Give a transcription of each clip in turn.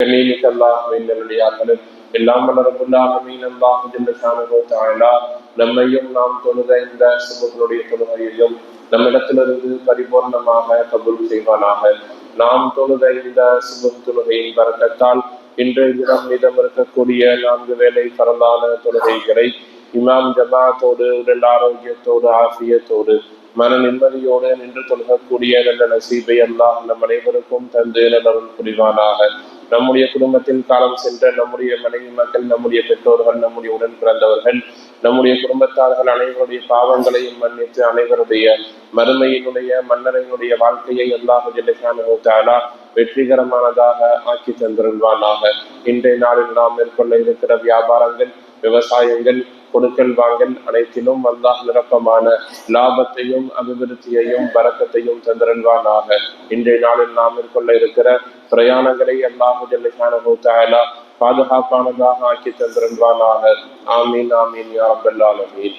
கண்ணியமிக்க அல்லாஹ்வின் நல்லடியார்களே எல்லாம் வளரப்புள்ளாக மீன் அல்லாஹ் ஜல்ல ஷானஹு நம்மையும் நாம் தொழுத இந்த சுபங்களுடைய தொழுகையையும் நம்மிடத்திலிருந்து பரிபூர்ணமாக கபூல் செய்வானாக நாம் தொழுத இந்த சுப தொழுகையின் வரக்கத்தால் இன்றைய தினம் மீதம் இருக்கக்கூடிய நான்கு வேளை பரந்தான தொழுகைகளை இமாம் ஜமாத்தோடு உடல் ஆரோக்கியத்தோடு ஆசியத்தோடு மன நிம்மதியோடு நின்று தொழுகக்கூடிய நல்ல நசீபை அல்லாஹ் நம் அனைவருக்கும் தந்து நல்லவன் புரிவானாக நம்முடைய குடும்பத்தில் காலம் சென்ற நம்முடைய மனைவி மக்கள் நம்முடைய பெற்றோர்கள் நம்முடைய உடன் பிறந்தவர்கள் நம்முடைய குடும்பத்தார்கள் அனைவருடைய பாவங்களையும் மன்னித்து அனைவருடைய மறுமையினுடைய மன்னரையினுடைய வாழ்க்கையை அல்லாஹ் ஜெல்லா வெற்றிகரமானதாக ஆக்கி தந்திருவானாக இன்றைய நாளில் நாம் மேற்கொள்ள இருக்கிற வியாபாரங்கள் விவசாயங்கள் கொடுக்கல் வாங்கல் அனைத்திலும் அல்லாஹ் நிரப்பமான லாபத்தையும் அபிவிருத்தியையும் பரக்கத்தையும் தந்திரன்வானாக இன்றைய நாளில் நாம் மேற்கொள்ள இருக்கிற பிரயாணங்களை அல்லாஹு ஜல்லிசானா பாதுகாப்பானதாக ஆக்கி தந்திரன்வானாக ஆமீன் ஆமீன் யா ரப்பல்லாலமீன்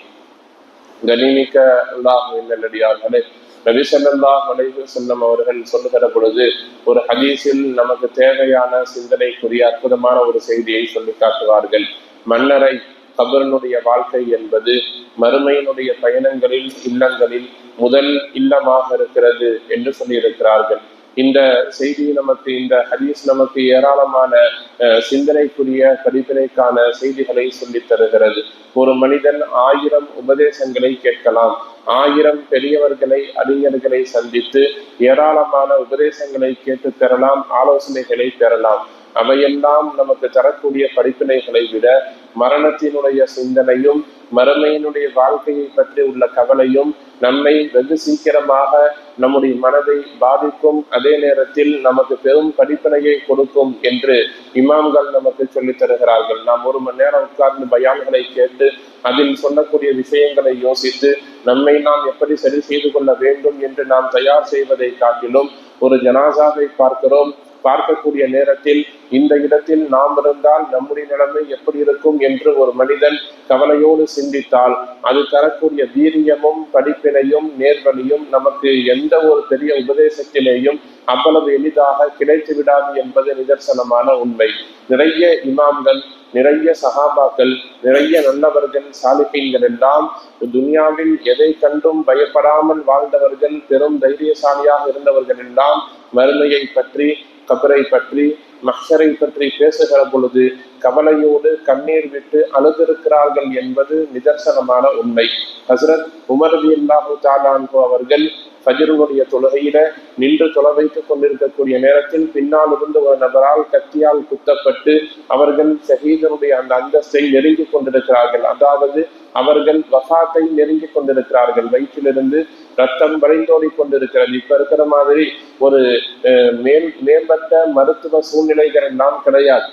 கனிமிக்க அல்லாஹுவின் நல்லடியார்களே நபி ஸல்லல்லாஹு அலைஹி செல்லம் அவர்கள் சொல்லுகிற பொழுது ஒரு ஹதீஸில் நமக்கு தேவையான சிந்தனைக்குரிய அற்புதமான ஒரு செய்தியை சொல்லி காட்டுவார்கள். மன்னரை கபரனுடைய வாழ்க்கை என்பது மறுமையினுடைய பயணங்களில் இல்லங்களில் முதல் இல்லமாக இருக்கிறது என்று சொல்லியிருக்கிறார்கள். இந்த செய்தி நமக்கு இந்த ஹதீஸ் நமக்கு ஏராளமான சிந்தனைக்குரிய படிப்பினைக்கான செய்திகளை சொல்லித் தருகிறது. ஒரு மனிதன் ஆயிரம் உபதேசங்களை கேட்கலாம். ஆயிரம் பெரியவர்களை அறிஞர்களை சந்தித்து ஏராளமான உபதேசங்களை கேட்டு பெறலாம் ஆலோசனைகளை பெறலாம் அவையெல்லாம் நமக்கு தரக்கூடிய படிப்பினைகளை விட மரணத்தினுடைய சிந்தனையும் மறுமையினுடைய வாழ்க்கையை பற்றி உள்ள கவலையும் நம்மை வெகு சீக்கிரமாக நம்முடைய மனதை பாதிக்கும். அதே நேரத்தில் நமக்கு பெரும் படிப்பினையை கொடுக்கும் என்று இமாம்கள் நமக்கு சொல்லித் தருகிறார்கள். நாம் ஒரு மணி நேரம் உட்கார்ந்து பயான்களை கேட்டு அதில் சொல்லக்கூடிய விஷயங்களை யோசித்து நம்மை நாம் எப்படி சரி செய்து கொள்ள வேண்டும் என்று நாம் தயார் செய்வதை காட்டிலும் ஒரு ஜனாசாவை பார்க்கிறோம். பார்க்கக்கூடிய நேரத்தில் இந்த இடத்தில் நாம் இருந்தால் நம்முடைய நிலைமை எப்படி இருக்கும் என்று ஒரு மனிதன் கவலையோடு சிந்தித்தால் அது தரக்கூடிய வீரியமும் படிப்பினையும் நேர்வழியும் நமக்கு எந்த ஒரு பெரிய உபதேசத்திலேயும் அவ்வளவு எளிதாக கிடைத்து விடாது என்பது நிதர்சனமான உண்மை. நிறைய இமாம்கள் நிறைய சகாபாக்கள் நிறைய நல்லவர்கள் சாலிப்பீன்கள் எல்லாம் துனியாவில் எதை கண்டும் பயப்படாமல் வாழ்ந்தவர்கள் பெரும் தைரியசாலியாக இருந்தவர்கள் எல்லாம் வறுமையை பற்றி கபரை பற்றி மக்சரை பற்றி பேசுகிற பொழுது கவலையோடு கண்ணீர் விட்டு அழுதிருக்கிறார்கள் என்பது நிதர்சனமான உண்மை. ஹசரத் உமர் அல்லாஹு தாலான்கோ அவர்கள் ஃபஜருடைய தொழுகையில நின்று தொலை வைத்துக் கொண்டிருக்கக்கூடிய நேரத்தில் பின்னால் இருந்து ஒரு நபரால் கத்தியால் குத்தப்பட்டு அவர்கள் ஷஹீதனுடைய அந்த அந்தஸ்தை நெருங்கி கொண்டிருக்கிறார்கள். அதாவது அவர்கள் வசாத்தை நெருங்கி கொண்டிருக்கிறார்கள். வயிற்றிலிருந்து ரத்தம் வரைந்தோடி கொண்டிருக்கிறது. இப்ப இருக்கிற மாதிரி ஒரு மேல் மேம்பட்ட மருத்துவ சூழ்நிலைகள் எல்லாம் கிடையாது.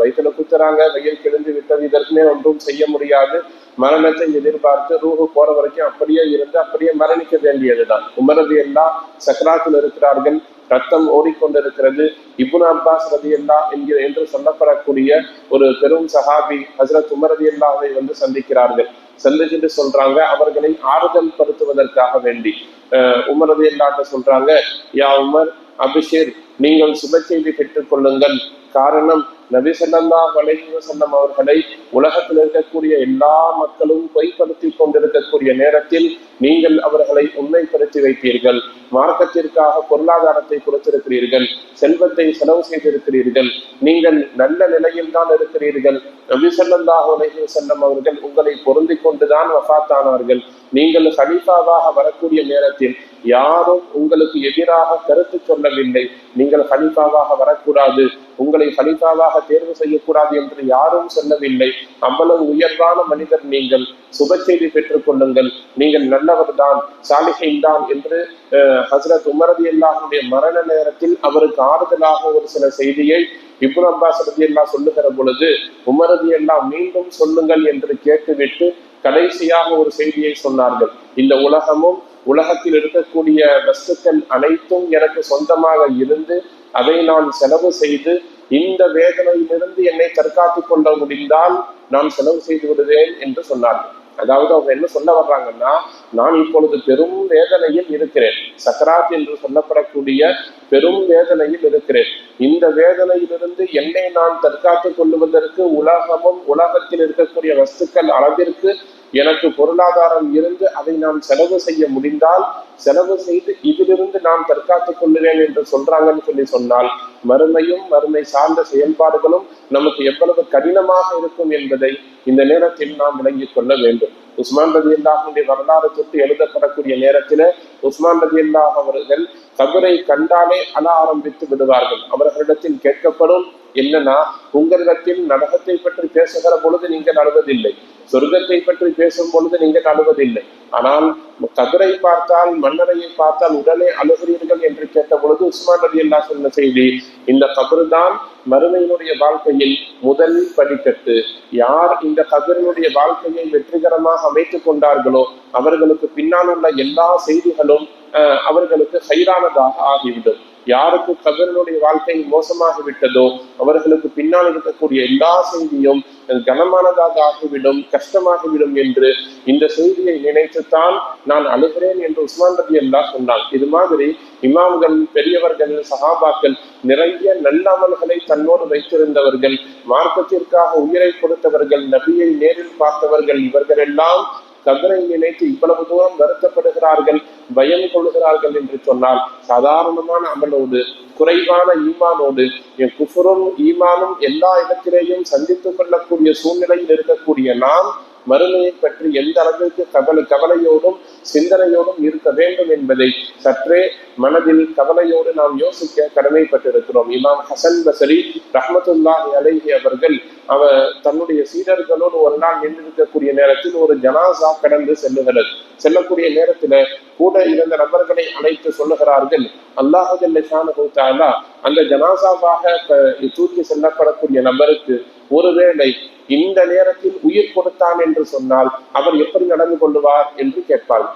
வயிற்றுல குத்துறாங்க வெயில் கிழிந்து விட்டது இதற்குமே ஒன்றும் செய்ய முடியாது. மரணத்தை எதிர்பார்த்து ரூஹு போற வரைக்கும் அப்படியே இருந்து அப்படியே மரணிக்க வேண்டியதுதான். உமரது எல்லாம் சக்கராத்தில் இருக்கிறார்கள் ரத்தம் ஓடிக்கொண்டிருக்கிறது. இபுன் அப்பாஸ் ரதி அல்லா என்கிற என்று சொல்லப்படக்கூடிய ஒரு பெரும் சஹாபி ஹசரத் உமர் ரதி அல்லாவை வந்து சந்திக்கிறார்கள். செல்லுகிட்டு சொல்றாங்க அவர்களை ஆறுதல் படுத்துவதற்காக வேண்டி. உமர் ரதி அல்லாட்ட சொல்றாங்க யா உமர் அபிஷேக் நீங்கள் சுப செய்தி பெற்றுக் கொள்ளுங்கள். காரணம் நபி சொல்லா வலைவசல்லம் அவர்களை உலகத்தில் இருக்கக்கூடிய எல்லா மக்களும் பொய்ப்படுத்தி கொண்டிருக்கக்கூடிய நேரத்தில் நீங்கள் அவர்களை உண்மைப்படுத்தி வைப்பீர்கள். மார்க்கத்திற்காக பொருளாதாரத்தை கொடுத்திருக்கிறீர்கள். செல்வத்தை செலவு செய்திருக்கிறீர்கள். நீங்கள் நல்ல நிலையில் தான் இருக்கிறீர்கள். நபி சொல்லா செல்லம் அவர்கள் உங்களை பொருந்தி கொண்டுதான் வஃத்தானார்கள். நீங்கள் ஹலீஃபாவாக வரக்கூடிய நேரத்தில் யாரும் உங்களுக்கு எதிராக கருத்து சொல்லவில்லை. நீங்கள் ஹலீஃபாவாக வரக்கூடாது உங்களை ஹலிஃபாவாக தேர்வு செய்யக்கூடாது என்று யாரும் சொல்லவில்லை. அவ்வளவு உயர்வான மனிதர் நீங்கள். சுப செய்தி பெற்றுக் கொள்ளுங்கள். நீங்கள் நல்லவர் தான் சாலிஹின் தான் என்று ஹசரத் உமரதி அல்லாஹுடைய மரண நேரத்தில் அவருக்கு ஆறுதலாக ஒரு சில செய்தியை இப்னு அப்பாஸ் ரதி அல்லா சொல்லுகிற பொழுது உமரதி எல்லாம் மீண்டும் சொல்லுங்கள் என்று கேட்டுவிட்டு கடைசியாக ஒரு செய்தியை சொன்னார்கள். இந்த உலகமும் உலகத்தில் இருக்கக்கூடிய வஸ்துக்கள் அனைத்தும் எனக்கு சொந்தமாக இருந்து அதை நான் செலவு செய்து இந்த வேதனையிலிருந்து என்னை தற்காத்து கொள்ள முடிந்தால் நான் செலவு செய்து விடுவேன் என்று சொன்னார்கள். அதாவது அவங்க என்ன சொல்ல வர்றாங்கன்னா நான் இப்பொழுது பெரும் வேதனையில் இருக்கிறேன். சக்கராத் என்று சொல்லப்படக்கூடிய பெரும் வேதனையில் இருக்கிறேன். இந்த வேதனையிலிருந்து என்னை நான் தற்காத்துக் கொள்ளுவதற்கு உலகமும் உலகத்தில் இருக்கக்கூடிய வஸ்துக்கள் அளவிற்கு எனக்கு பொருளாதாரம் இருந்து அதை நான் செலவு செய்ய முடிந்தால் செலவு செய்து இதிலிருந்து நான் தற்காத்துக் கொள்ளுவேன் என்று சொல்றாங்கன்னு சொல்லி சொன்னால் மறுமையும் மறுமை சார்ந்த செயல்பாடுகளும் நமக்கு எவ்வளவு கடினமாக இருக்கும் என்பதை இந்த நேரத்தில் நாம் விளங்கிக் கொள்ள வேண்டும். உஸ்மான் ரதி அல்லாஹுடைய வரலாறு தொட்டு எழுதப்படக்கூடிய நேரத்தில் உஸ்மான் ரதி அல்லாஹ் அவர்கள் கபரை கண்டாலே அழ ஆரம்பித்து விடுவார்கள். அவர்களிடத்தில் கேட்கப்படும் என்னன்னா உங்களிடத்தில் நரகத்தை பற்றி பேசுகிற பொழுது நீங்கள் அழுவதில்லை. சொர்க்கத்தை பற்றி பேசும் பொழுது நீங்கள் அழுவதில்லை. ஆனால் கதிரை பார்த்தால் மன்னரையை பார்த்தால் உடனே அழுகிறீர்கள் என்று கேட்ட பொழுது உஸ்மான் அலி அல்லா சொன்ன செய்தி இந்த கபரு தான் மறுமையினுடைய வாழ்க்கையில் முதல் படிக்கட்டு யார் இந்த கதிரனுடைய வாழ்க்கையை வெற்றிகரமாக அமைத்துக் கொண்டார்களோ அவர்களுக்கு பின்னால் உள்ள எல்லா செய்திகளும் அவர்களுக்கு சைரானதாக ஆகிவிடும். யாருக்கு கபரனுடைய வாழ்க்கை மோசமாகி விட்டதோ அவர்களுக்கு பின்னால் இருக்கக்கூடிய எல்லா செய்தியும் கனமானதாக ஆகிவிடும் கஷ்டமாகிவிடும் என்று இந்த செய்தியை நினைத்துத்தான் நான் அழுகிறேன் என்று உஸ்மான் ரபி அல்லா சொன்னான். இது மாதிரி இமாம்கள் பெரியவர்கள் சகாபாக்கள் நிறைய நல்லமல்களை தன்னோடு வைத்திருந்தவர்கள் மார்க்கத்திற்காக உயிரை கொடுத்தவர்கள் நபியை நேரில் பார்த்தவர்கள் இவர்கள் எல்லாம் கதரை நினைத்து இவ்வளவு தூரம் வருத்தப்படுகிறார்கள் பயம் கொள்கிறார்கள் என்று சொன்னால் சாதாரணமான அமலோடு குறைவான ஈமானோடு என் குஃபரும் ஈமானும் எல்லா இடத்திலேயும் சந்தித்துக் கொள்ளக்கூடிய சூழ்நிலையில் இருக்கக்கூடிய நாம் மறுமையை பற்றி எந்த அளவிற்கு கவலை கவலையோடும் சிந்தனையோடும் இருக்க வேண்டும் என்பதை சற்றே மனதில் கவலையோடு நாம் யோசிக்க கடமைப்பட்டிருக்கிறோம். இமாம் ஹசன் பசரி ரஹமத்துல்லாஹி அலைஹி அவர்கள் அவர் தன்னுடைய சீடர்களோடு ஒரு நாள் நின்றிருக்கக்கூடிய நேரத்தில் ஒரு ஜனாசா கடந்து செல்லுகிறது. செல்லக்கூடிய நேரத்துல கூட இருந்த நபர்களை அழைத்து சொல்லுகிறார்கள். அல்லாஹு அந்த ஜனாசாவாக தூக்கி செல்லப்படக்கூடிய நபருக்கு ஒருவேளை இந்த நேரத்தில் உயிர் கொடுத்தான் என்று சொன்னால் அவர் எப்படி நடந்து கொள்ளுவார் என்று கேட்பார்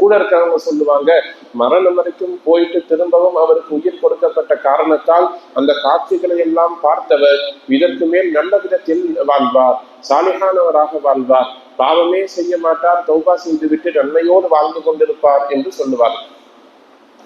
கூட இருக்கிறவங்க சொல்லுவாங்க மரணம் வரைக்கும் போயிட்டு திரும்பவும் அவருக்கு உயிர் கொடுக்கப்பட்ட காரணத்தால் அந்த காட்சிகளை எல்லாம் பார்த்தவர் இதற்கு மேல் நல்ல விதத்தில் வாழ்வார் சாலிகானவராக வாழ்வார். பாவமே செய்ய மாட்டார் தௌபா செய்து விட்டு நன்மையோடு வாழ்ந்து கொண்டிருப்பார் என்று சொல்லுவார்.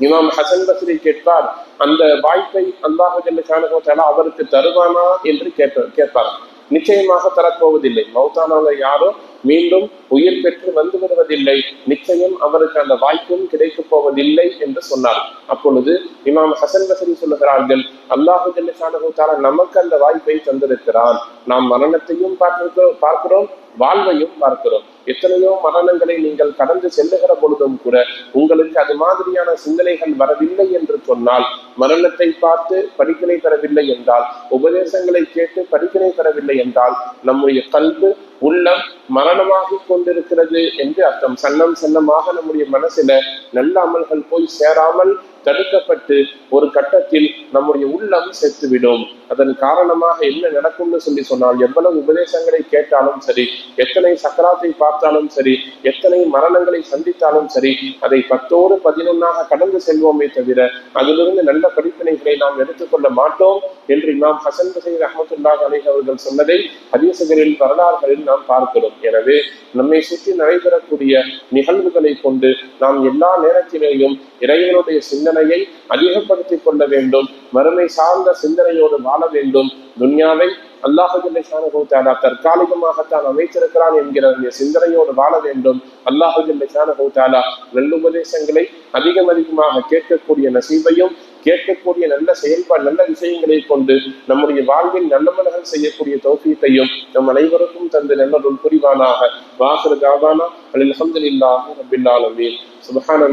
இமாம் ஹசன் பஸ்ரி கேட்பார் அந்த வாய்ப்பை அல்லாஹு ஜல்ல அவருக்கு தருவானா என்று கேட்ப கேட்பார். நிச்சயமாக தரப்போவதில்லை. மௌத்தானால யாரும் மீண்டும் உயிர் பெற்று வந்து விடுவதில்லை. நிச்சயம் அவருக்கு அந்த வாய்ப்பும் கிடைக்க போவதில்லை என்று சொன்னார். அப்பொழுது இமாம் ஹசன் பசரி சொல்லுகிறார்கள் அல்லாஹு ஜல்ல நமக்கு அந்த வாய்ப்பை தந்திருக்கிறான். நாம் மரணத்தையும் பார்க்கிறோம் பார்க்கிறோம் வாழ்வையும் பார்க்கிறோம். எத்தனையோ மரணங்களை நீங்கள் கடந்து செல்லுகிற பொழுதும் கூட உங்களுக்கு அது மாதிரியான சிந்தனைகள் வரவில்லை என்று சொன்னால் மரணத்தை பார்த்து படிப்பினை பெறவில்லை என்றால் உபதேசங்களை கேட்டு படிப்பினை பெறவில்லை என்றால் நம்முடைய கல்வி உள்ளம் மரணமாக கொண்டிருக்கிறது என்று அர்த்தம். சன்னம் சன்னமாக நம்முடைய மனசுல நல்ல அமல்கள் போய் சேராமல் தடுக்கப்பட்டு ஒரு கட்டத்தில் நம்முடைய உள்ளம் செத்துவிடும். அதன் காரணமாக என்ன நடக்கும்னு சொல்லி சொன்னால் எவ்வளவு உபதேசங்களை கேட்டாலும் சரி எத்தனை சக்கராத்தை பார்த்தாலும் சரி எத்தனை மரணங்களை சந்தித்தாலும் சரி அதை பத்தோடு பதினொன்னாக கடந்து செல்வோமே தவிர அதிலிருந்து நல்ல படிப்பினைகளை நாம் எடுத்துக்கொள்ள மாட்டோம் என்று நாம் ஹசன் பசீர் ரஹமத்துல்லாஹ் அலி அவர்கள் சொன்னதை ஹதீசுகளில் வரலாறுகளில் நாம் பார்க்கிறோம். எனவே நம்மை சுற்றி நடைபெறக்கூடிய நிகழ்வுகளை கொண்டு நாம் எல்லா நேரத்திலேயும் இறைவனுடைய சிந்தனையை அதிகப்படுத்திக் கொள்ள வேண்டும். மறுமை சார்ந்த சிந்தனையோடு வாழ வேண்டும். துன்யாவை அல்லாஹுல்லான தற்காலிகமாகத்தான் அமைத்திருக்கிறான் என்கிற சிந்தனையோடு வாழ வேண்டும். அல்லாஹுல்லான நல்லுபதேசங்களை அதிகம் அதிகமாக கேட்கக்கூடிய நசீபையும் கேட்கக்கூடிய நல்ல செயல்பாடு நல்ல விஷயங்களை கொண்டு நம்முடைய வாழ்வில் நல்லமல்கள் செய்யக்கூடிய தோஃபியத்தையும் நம் அனைவருக்கும் தந்து நல்லருள் புரிவானாக. வாசர் காவானா அலில் அஹமதுல்லாஹு ரபில்லாலமீன் சுபஹான